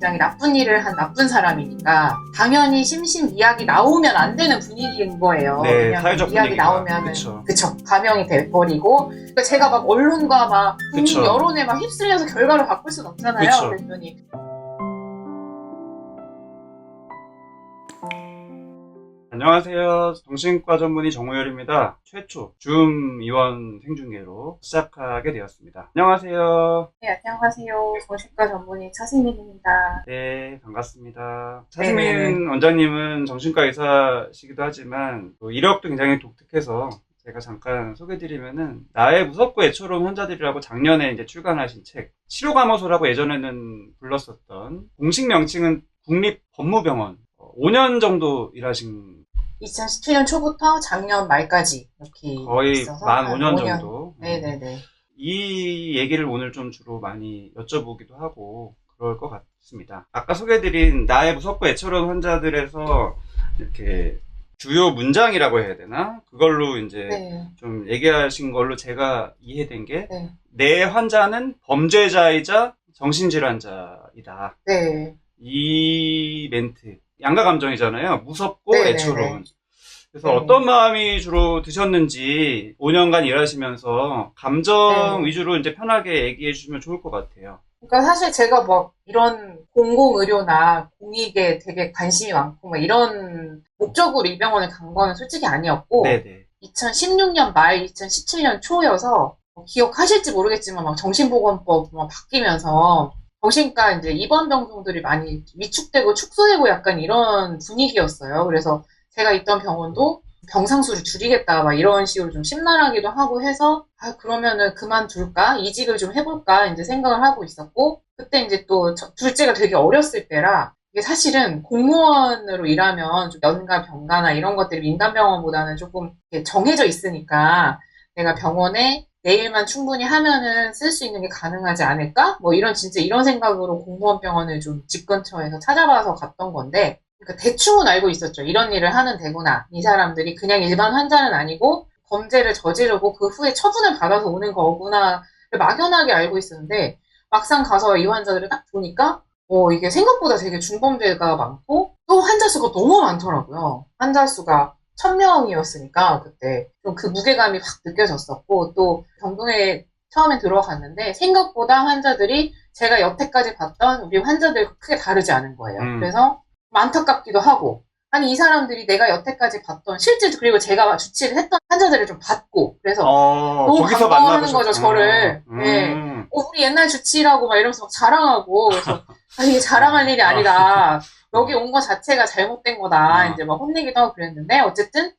굉장히 나쁜 일을 한 나쁜 사람이니까 당연히 심신 미약이 나오면 안 되는 분위기인 거예요. 네, 왜냐면 사회적 미약이 분위기가. 나오면 그쵸. 그쵸 감형이 돼버리고 그러니까 제가 막 언론과 막 국민 그쵸. 여론에 막 휩쓸려서 결과를 바꿀 순 없잖아요. 그쵸. 그랬더니 안녕하세요. 정신과 전문의 정우열입니다. 최초 줌 이원 생중계로 시작하게 되었습니다. 안녕하세요. 네 안녕하세요 정신과 전문의 차승민입니다. 네, 반갑습니다. 네. 차승민 원장님은 정신과 의사시기도 하지만 또 이력도 굉장히 독특해서 제가 잠깐 소개드리면은 나의 무섭고 애처로운 환자들이라고 작년에 이제 출간하신 책 치료 감호소라고 예전에는 불렀었던 공식 명칭은 국립 법무병원 5년 정도 일하신 2017년 초부터 작년 말까지 이렇게 거의 있어서 만한 5년 5년. 정도 네네네. 이 얘기를 오늘 좀 주로 많이 여쭤보기도 하고 그럴 것 같습니다. 아까 소개해드린 나의 무섭고 애처로운 환자들에서 이렇게 주요 문장이라고 해야 되나? 그걸로 이제 네. 좀 얘기하신 걸로 제가 이해된 게내 네. 환자는 범죄자이자 정신질환자이다. 네. 이 멘트 양가 감정이잖아요. 무섭고 네네네. 애처로운. 그래서 네. 어떤 마음이 주로 드셨는지 5년간 일하시면서 감정 네. 위주로 이제 편하게 얘기해 주시면 좋을 것 같아요. 그러니까 사실 제가 막 이런 공공의료나 공익에 되게 관심이 많고 막 이런 목적으로 이 병원에 간 거는 솔직히 아니었고 네네. 2016년 말 2017년 초여서 뭐 기억하실지 모르겠지만 막 정신보건법 막 바뀌면서 정신과 이제 입원 병동들이 많이 위축되고 축소되고 약간 이런 분위기였어요. 그래서 제가 있던 병원도 병상수를 줄이겠다 막 이런 식으로 좀 심란하기도 하고 해서 아 그러면은 그만둘까 이직을 좀 해볼까 이제 생각을 하고 있었고 그때 이제 또 저- 둘째가 되게 어렸을 때라 이게 사실은 공무원으로 일하면 좀 연가 병가나 이런 것들이 민간 병원보다는 조금 이렇게 정해져 있으니까 내가 병원에 내일만 충분히 하면은 쓸 수 있는 게 가능하지 않을까? 뭐 이런 진짜 이런 생각으로 공무원 병원을 좀 집 근처에서 찾아봐서 갔던 건데 그러니까 대충은 알고 있었죠. 이런 일을 하는 데구나. 이 사람들이 그냥 일반 환자는 아니고 범죄를 저지르고 그 후에 처분을 받아서 오는 거구나. 막연하게 알고 있었는데 막상 가서 이 환자들을 딱 보니까 어, 이게 생각보다 되게 중범죄가 많고 또 환자 수가 너무 많더라고요. 환자 수가 천 명이었으니까 그때 좀 그 무게감이 확 느껴졌었고 또 병동에 처음에 들어갔는데 생각보다 환자들이 제가 여태까지 봤던 우리 환자들과 크게 다르지 않은 거예요. 음. 그래서 좀 안타깝기도 하고 아니 이 사람들이 내가 여태까지 봤던 실제 그리고 제가 주치를 했던 환자들을 좀 봤고 그래서 어, 너무 만나보셨- 거죠, 저를. 음. 네. 음. 어, 우리 옛날 주치라고 막 이러면서 막 자랑하고 그래서 아, 이게 자랑할 일이 아니다. 여기 온 거 자체가 잘못된 거다. 아. 이제 막 혼내기도 하고 그랬는데 어쨌든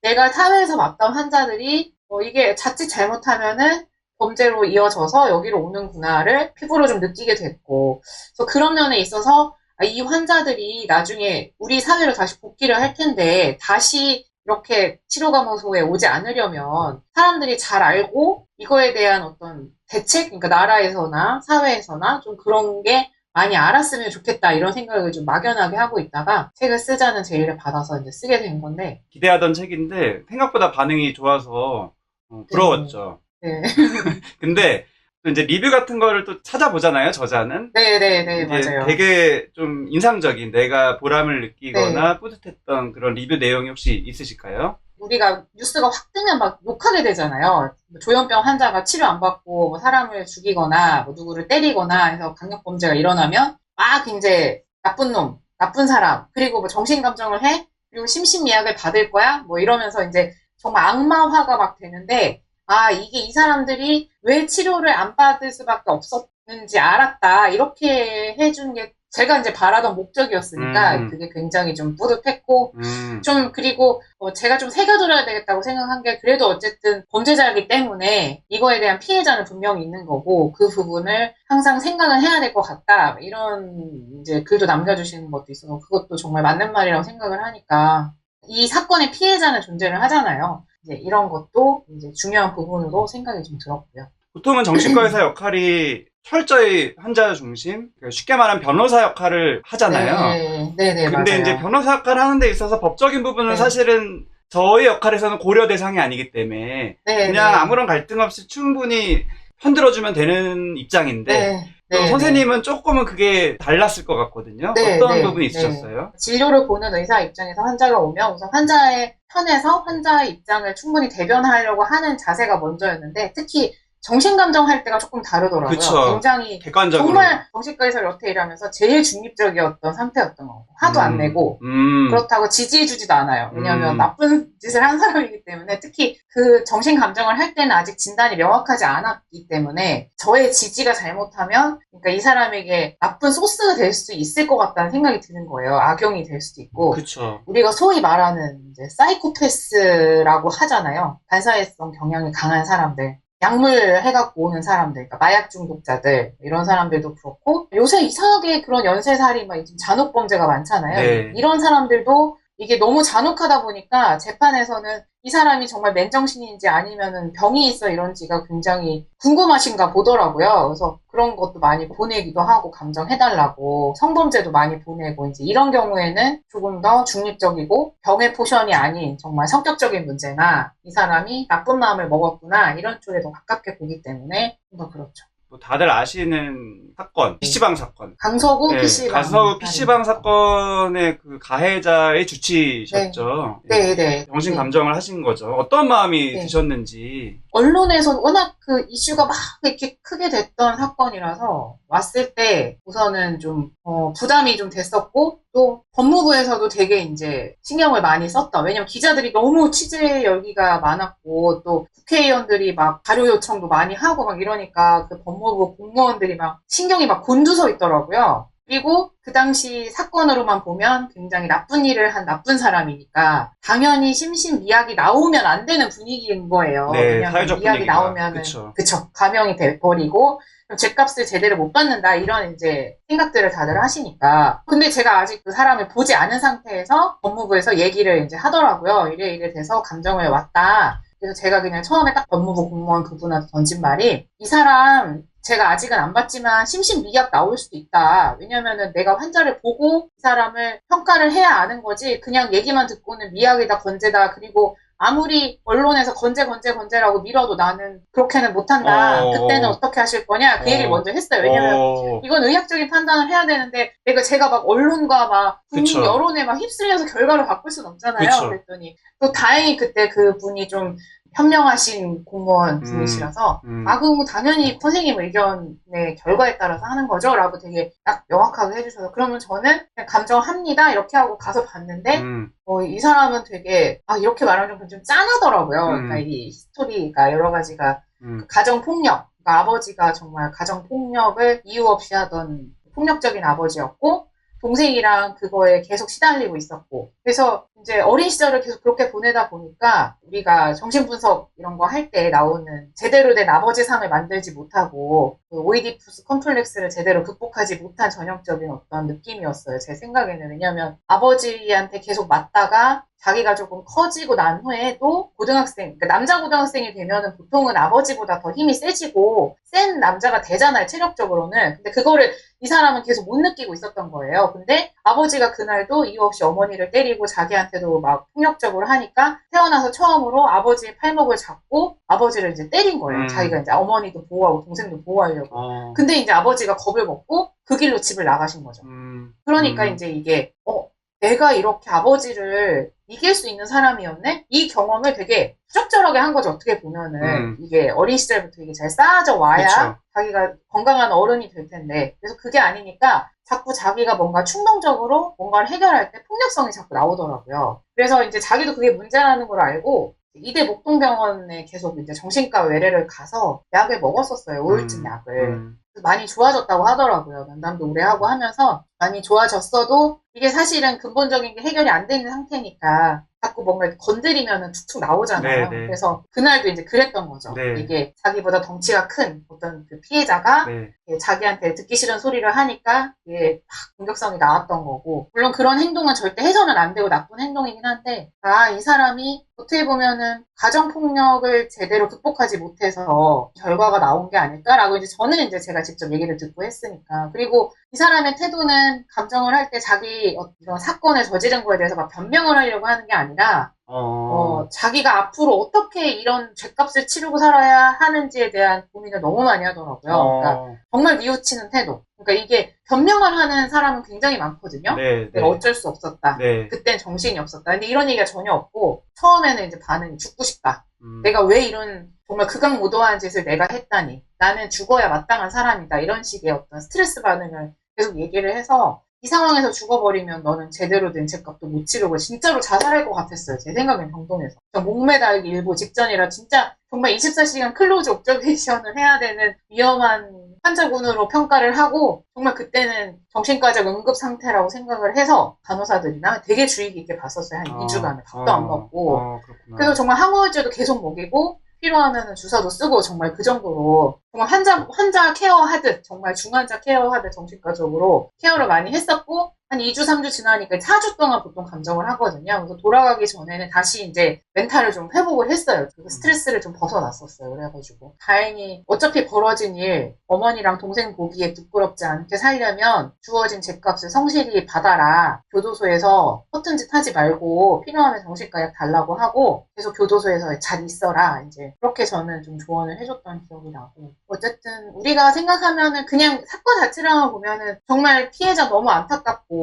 내가 사회에서 봤던 환자들이 어, 이게 자칫 잘못하면은 범죄로 이어져서 여기로 오는구나를 피부로 좀 느끼게 됐고 그래서 그런 면에 있어서 아, 이 환자들이 나중에 우리 사회로 다시 복귀를 할 텐데 다시 이렇게 치료감호소에 오지 않으려면 사람들이 잘 알고 이거에 대한 어떤 대책, 그러니까 나라에서나 사회에서나 좀 그런 게 많이 알았으면 좋겠다 이런 생각을 좀 막연하게 하고 있다가 책을 쓰자는 제의를 받아서 이제 쓰게 된 건데. 기대하던 책인데 생각보다 반응이 좋아서 어, 부러웠죠. 네, 근데 또 이제 리뷰 같은 거를 또 찾아보잖아요, 저자는. 네, 네, 네, 이제 맞아요. 되게 좀 인상적인 내가 보람을 느끼거나 뿌듯했던 그런 리뷰 내용이 혹시 있으실까요? 우리가 뉴스가 확 뜨면 막 욕하게 되잖아요. 뭐 조현병 환자가 치료 안 받고 뭐 사람을 죽이거나 뭐 누구를 때리거나 해서 강력 범죄가 일어나면 막 이제 나쁜 놈, 나쁜 사람, 그리고 뭐 정신 감정을 해? 그리고 심신미약을 받을 거야? 뭐 이러면서 이제 정말 악마화가 막 되는데 아, 이게 이 사람들이 왜 치료를 안 받을 수밖에 없었는지 알았다. 이렇게 해준 게 제가 이제 바라던 목적이었으니까 음. 그게 굉장히 좀 뿌듯했고 음, 좀 그리고 어, 제가 좀 새겨들어야 되겠다고 생각한 게 그래도 어쨌든 범죄자이기 때문에 이거에 대한 피해자는 분명히 있는 거고 그 부분을 항상 생각을 해야 될 것 같다 이런 이제 글도 남겨주시는 것도 있어서 그것도 정말 맞는 말이라고 생각을 하니까 이 사건의 피해자는 존재를 하잖아요. 이제 이런 것도 이제 중요한 부분으로 생각이 좀 들었고요. 보통은 정신과 의사 역할이 철저히 환자 중심, 그러니까 쉽게 말하면 변호사 역할을 하잖아요. 네, 네, 네, 근데 맞아요. 이제 변호사 역할을 하는 데 있어서 법적인 부분은 네. 사실은 저희 역할에서는 고려 대상이 아니기 때문에 네, 그냥 네. 아무런 갈등 없이 충분히 편들어주면 되는 입장인데 네, 네, 선생님은 조금은 그게 달랐을 것 같거든요. 네, 어떤 네, 부분이 네. 있으셨어요? 진료를 보는 의사 입장에서 환자가 오면 우선 환자의 편에서 환자의 입장을 충분히 대변하려고 하는 자세가 먼저였는데 특히 정신감정 할 때가 조금 다르더라고요. 그쵸. 굉장히 객관적으로. 정말 정신과에서 여태 일하면서 제일 중립적이었던 상태였던 거고 화도 안 음, 내고 음. 그렇다고 지지해주지도 않아요. 왜냐하면 음. 나쁜 짓을 한 사람이기 때문에 특히 그 정신 감정을 할 때는 아직 진단이 명확하지 않았기 때문에 저의 지지가 잘못하면 그러니까 이 사람에게 나쁜 소스가 될 수 있을 것 같다는 생각이 드는 거예요. 악용이 될 수도 있고 그쵸. 우리가 소위 말하는 이제 사이코패스라고 하잖아요. 반사회성 경향이 강한 사람들. 약물 해갖고 오는 사람들, 그러니까 마약 중독자들, 이런 사람들도 그렇고, 요새 이상하게 그런 연쇄살인, 막좀 잔혹 범죄가 많잖아요. 네. 이런 사람들도 이게 너무 잔혹하다 보니까 재판에서는 이 사람이 정말 맨정신인지 아니면은 병이 있어 이런지가 굉장히 궁금하신가 보더라고요. 그래서 그런 것도 많이 보내기도 하고 감정해달라고 성범죄도 많이 보내고 이제 이런 경우에는 조금 더 중립적이고 병의 포션이 아닌 정말 성격적인 문제나 이 사람이 나쁜 마음을 먹었구나 이런 쪽에 더 가깝게 보기 때문에 좀 더 그렇죠. 뭐 다들 아시는 사건, PC방 사건. 강서구 네, PC방. 가서 PC방 사건의 그 가해자의 주치셨죠. 네, 네. 정신 네. 감정을 하신 거죠. 어떤 마음이 네. 드셨는지. 언론에서 워낙 그 이슈가 막 이렇게 크게 됐던 사건이라서 왔을 때 우선은 좀 어, 부담이 좀 됐었고 또 법무부에서도 되게 이제 신경을 많이 썼다. 왜냐면 기자들이 너무 취재 열기가 많았고 또 국회의원들이 막 자료 요청도 많이 하고 막 이러니까 그 법무 부 공무원들이 막 신경이 막 곤두서 있더라고요. 그리고 그 당시 사건으로만 보면 굉장히 나쁜 일을 한 나쁜 사람이니까 당연히 심신 미약이 나오면 안 되는 분위기인 거예요. 네, 사회적 미약이. 나오면은 그쵸. 그쵸 감형이 돼버리고 죗값을 제대로 못 받는다 이런 이제 생각들을 다들 하시니까 근데 제가 아직 그 사람을 보지 않은 상태에서 법무부에서 얘기를 이제 하더라고요 이래 이래 돼서 감정을 왔다 그래서 제가 그냥 처음에 딱 법무부 공무원 그분한테 던진 말이 이 사람 제가 아직은 안 봤지만 심신미약 나올 수도 있다. 왜냐면은 내가 환자를 보고 이 사람을 평가를 해야 아는 거지. 그냥 얘기만 듣고는 미약이다, 건재다. 그리고 아무리 언론에서 건재, 건재, 건재라고 밀어도 나는 그렇게는 못한다. 어. 그때는 어떻게 하실 거냐? 그 어. 얘기를 먼저 했어요. 왜냐면 어, 이건 의학적인 판단을 해야 되는데 내가 제가 막 언론과 막 국민 그쵸. 여론에 막 휩쓸려서 결과를 바꿀 순 없잖아요. 그쵸. 그랬더니 또 다행히 그때 그 분이 좀 현명하신 공무원 분이시라서 음. 아, 그럼 당연히 선생님 의견의 결과에 따라서 하는 거죠? 라고 되게 딱 명확하게 해주셔서 그러면 저는 그냥 감정합니다. 이렇게 하고 가서 봤는데 음. 어, 이 사람은 되게 아, 이렇게 말하면 좀, 좀 짠하더라고요. 음. 그러니까 이 스토리가 여러 가지가 음. 가정 폭력, 그러니까 아버지가 정말 가정 폭력을 이유 없이 하던 폭력적인 아버지였고, 동생이랑 그거에 계속 시달리고 있었고, 그래서 이제 어린 시절을 계속 그렇게 보내다 보니까 우리가 정신분석 이런 거 할 때 나오는 제대로 된 아버지 상을 만들지 못하고, 그 오이디푸스 컴플렉스를 제대로 극복하지 못한 전형적인 어떤 느낌이었어요. 제 생각에는. 왜냐면 아버지한테 계속 맞다가 자기가 조금 커지고 난 후에도 고등학생, 그러니까 남자 고등학생이 되면은 보통은 아버지보다 더 힘이 세지고 센 남자가 되잖아요, 체력적으로는. 근데 그거를 이 사람은 계속 못 느끼고 있었던 거예요. 근데 아버지가 그날도 이유 없이 어머니를 때리고 자기한테 도 막 폭력적으로 하니까 태어나서 처음으로 아버지의 팔목을 잡고 아버지를 이제 때린 거예요. 음. 자기가 이제 어머니도 보호하고 동생도 보호하려고. 어. 근데 이제 아버지가 겁을 먹고 그 길로 집을 나가신 거죠. 음. 그러니까 음. 이제 이게 어 내가 이렇게 아버지를 이길 수 있는 사람이었네 이 경험을 되게 부적절하게 한 거죠 어떻게 보면은 음. 이게 어린 시절부터 이게 잘 쌓아져 와야 그쵸. 자기가 건강한 어른이 될 텐데 그래서 그게 아니니까 자꾸 자기가 뭔가 충동적으로 뭔가를 해결할 때 폭력성이 자꾸 나오더라고요 그래서 이제 자기도 그게 문제라는 걸 알고 이대 목동병원에 계속 이제 정신과 외래를 가서 약을 먹었었어요 우울증 음. 약을 음. 많이 좋아졌다고 하더라고요. 면담도 오래 하고 하면서 많이 좋아졌어도 이게 사실은 근본적인 게 해결이 안 되는 상태니까 자꾸 뭔가 이렇게 건드리면은 툭툭 나오잖아요. 네, 네. 그래서 그날도 이제 그랬던 거죠. 네. 이게 자기보다 덩치가 큰 어떤 그 피해자가 네. 이게 자기한테 듣기 싫은 소리를 하니까 이게 막 공격성이 나왔던 거고. 물론 그런 행동은 절대 해서는 안 되고 나쁜 행동이긴 한데 아 이 사람이 어떻게 보면은 가정폭력을 제대로 극복하지 못해서 결과가 나온 게 아닐까라고 이제 저는 이제 제가 직접 얘기를 듣고 했으니까. 그리고 이 사람의 태도는 감정을 할 때 자기 어- 이런 사건을 저지른 거에 대해서 막 변명을 하려고 하는 게 아니라 어, 어, 자기가 앞으로 어떻게 이런 죄값을 치르고 살아야 하는지에 대한 고민을 너무 많이 하더라고요. 그러니까 어, 정말 뉘우치는 태도. 그러니까 이게 변명을 하는 사람은 굉장히 많거든요. 네, 네. 내가 어쩔 수 없었다. 네. 그땐 정신이 없었다. 근데 이런 얘기가 전혀 없고 처음에는 이제 반응이 죽고 싶다. 음, 내가 왜 이런 정말 극악무도한 짓을 내가 했다니. 나는 죽어야 마땅한 사람이다. 이런 식의 어떤 스트레스 반응을 계속 얘기를 해서 이 상황에서 죽어버리면 너는 제대로 된 죄값도 못 치르고 진짜로 자살할 것 같았어요. 제 생각엔 병동에서. 목매달기 일보 직전이라 진짜 정말 24시간 클로즈 옵저베이션을 해야 되는 위험한 환자군으로 평가를 하고 정말 그때는 정신과적 응급 상태라고 생각을 해서 간호사들이나 되게 주의 깊게 봤었어요. 한 어, 2주간을 밥도 안 먹고 어, 그렇구나. 그래서 정말 항우울제도 계속 먹이고 필요하면 주사도 쓰고 정말 그 정도로 정말 환자 환자 케어하듯 정말 중환자 케어하듯 정신과적으로 케어를 많이 했었고 한 2주 3주 지나니까 4주 동안 보통 감정을 하거든요. 그래서 돌아가기 전에는 다시 이제 멘탈을 좀 회복을 했어요. 그 스트레스를 좀 벗어났었어요. 그래가지고 다행히 어차피 벌어진 일 어머니랑 동생 보기에 부끄럽지 않게 살려면 주어진 죄값을 성실히 받아라. 교도소에서 허튼 짓 하지 말고 필요하면 정신과 약 달라고 하고 계속 교도소에서 잘 있어라. 이제 그렇게 저는 좀 조언을 해줬던 기억이 나고 어쨌든 우리가 생각하면은 그냥 사건 자체랑만 보면은 정말 피해자 너무 안타깝고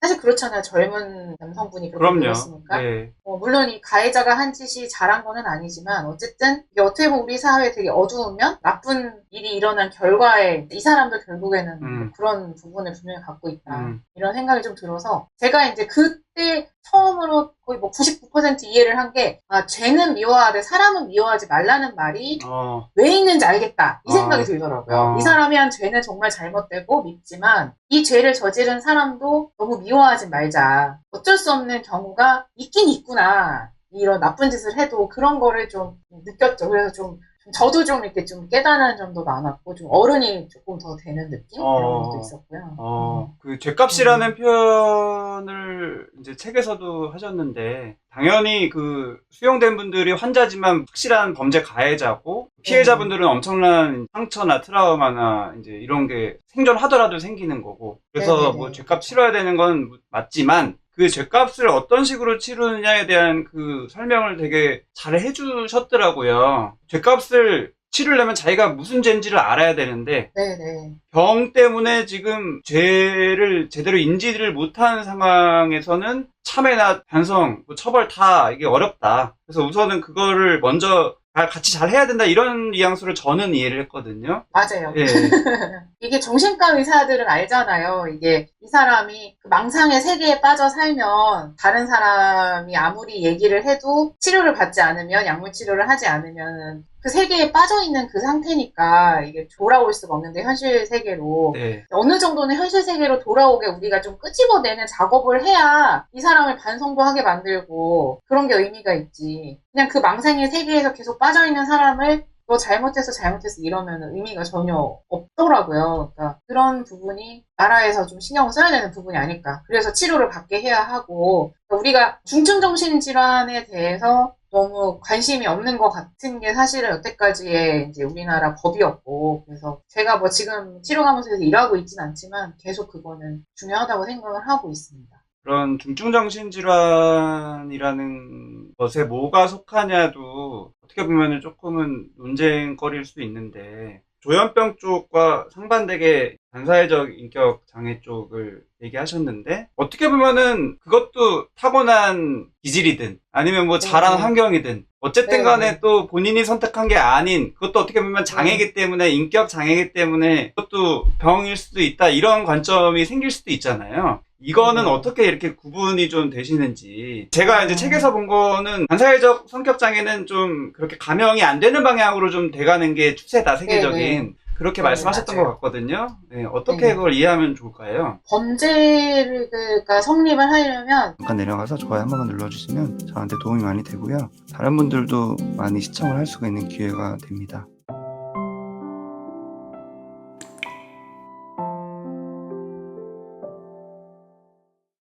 사실 그렇잖아요. 젊은 남성분이 그렇게 그럼요. 되었으니까 네. 어, 물론 이 가해자가 한 짓이 잘한 거는 아니지만 어쨌든 이게 어떻게 보면 우리 사회에 되게 어두우면 나쁜 일이 일어난 결과에 이 사람도 결국에는 음. 그런 부분을 분명히 갖고 있다 음, 이런 생각이 좀 들어서 제가 이제 그 때 처음으로 거의 뭐 99% 이해를 한 게 아 죄는 미워하되 사람은 미워하지 말라는 말이 어, 왜 있는지 알겠다 이 어. 생각이 들더라고요. 어. 이 사람이 한 죄는 정말 잘못되고 밉지만 이 죄를 저지른 사람도 너무 미워하지 말자. 어쩔 수 없는 경우가 있긴 있구나. 이런 나쁜 짓을 해도 그런 거를 좀 느꼈죠. 그래서 좀좀 저도 좀 이렇게 좀 깨달은 점도 많았고 좀 어른이 조금 더 되는 느낌 어. 이런 것도 있었고요. 어, 그 음. 죄값이라는 표현을 이제 책에서도 하셨는데, 당연히 그 수용된 분들이 환자지만 확실한 범죄 가해자고, 피해자분들은 엄청난 상처나 트라우마나 이제 이런 게 생존하더라도 생기는 거고, 그래서 네네네. 뭐 죄값 치러야 되는 건 맞지만, 그 죄값을 어떤 식으로 치르느냐에 대한 그 설명을 되게 잘 해주셨더라고요. 죄값을 치르려면 자기가 무슨 죄인지를 알아야 되는데, 네네. 병 때문에 지금 죄를 제대로 인지를 못하는 상황에서는 참회나 반성, 뭐 처벌 다 이게 어렵다. 그래서 우선은 그거를 먼저 다 같이 잘 해야 된다 이런 뉘앙스로 저는 이해를 했거든요. 맞아요. 예. 이게 정신과 의사들은 알잖아요. 이게 이 사람이 그 망상의 세계에 빠져 살면 다른 사람이 아무리 얘기를 해도 치료를 받지 않으면 약물 치료를 하지 않으면 그 세계에 빠져 있는 그 상태니까 이게 돌아올 수가 없는데 현실 세계로 네. 어느 정도는 현실 세계로 돌아오게 우리가 좀 끄집어내는 작업을 해야 이 사람을 반성도 하게 만들고 그런 게 의미가 있지. 그냥 그 망상의 세계에서 계속 빠져 있는 사람을 너 잘못했어 잘못했어 이러면 의미가 전혀 없더라고요. 그러니까 그런 부분이 나라에서 좀 신경을 써야 되는 부분이 아닐까. 그래서 치료를 받게 해야 하고 그러니까 우리가 중증 정신 질환에 대해서 너무 관심이 없는 것 같은 게 사실은 여태까지의 이제 우리나라 법이었고 그래서 제가 뭐 지금 치료가면서에서 일하고 있진 않지만 계속 그거는 중요하다고 생각을 하고 있습니다. 그런 중증정신질환이라는 것에 뭐가 속하냐도 어떻게 보면 조금은 논쟁거리일 수 있는데 조현병 쪽과 상반되게 반사회적 인격 장애 쪽을 얘기하셨는데 어떻게 보면은 그것도 타고난 기질이든 아니면 뭐 자란 네. 환경이든 어쨌든 네, 간에 네. 또 본인이 선택한 게 아닌 그것도 어떻게 보면 장애이기 때문에 인격 장애이기 때문에 그것도 병일 수도 있다 이런 관점이 생길 수도 있잖아요. 이거는 네. 어떻게 이렇게 구분이 좀 되시는지 제가 이제 음. 책에서 본 거는 반사회적 성격 장애는 좀 그렇게 감형이 안 되는 방향으로 좀 돼가는 게 추세다 세계적인 네, 그렇게 네, 말씀하셨던 맞아요. 것 같거든요. 네, 어떻게 네. 그걸 이해하면 좋을까요? 범죄가 성립을 하려면 잠깐 내려가서 좋아요 한 번만 눌러주시면 저한테 도움이 많이 되고요. 다른 분들도 많이 시청을 할 수가 있는 기회가 됩니다.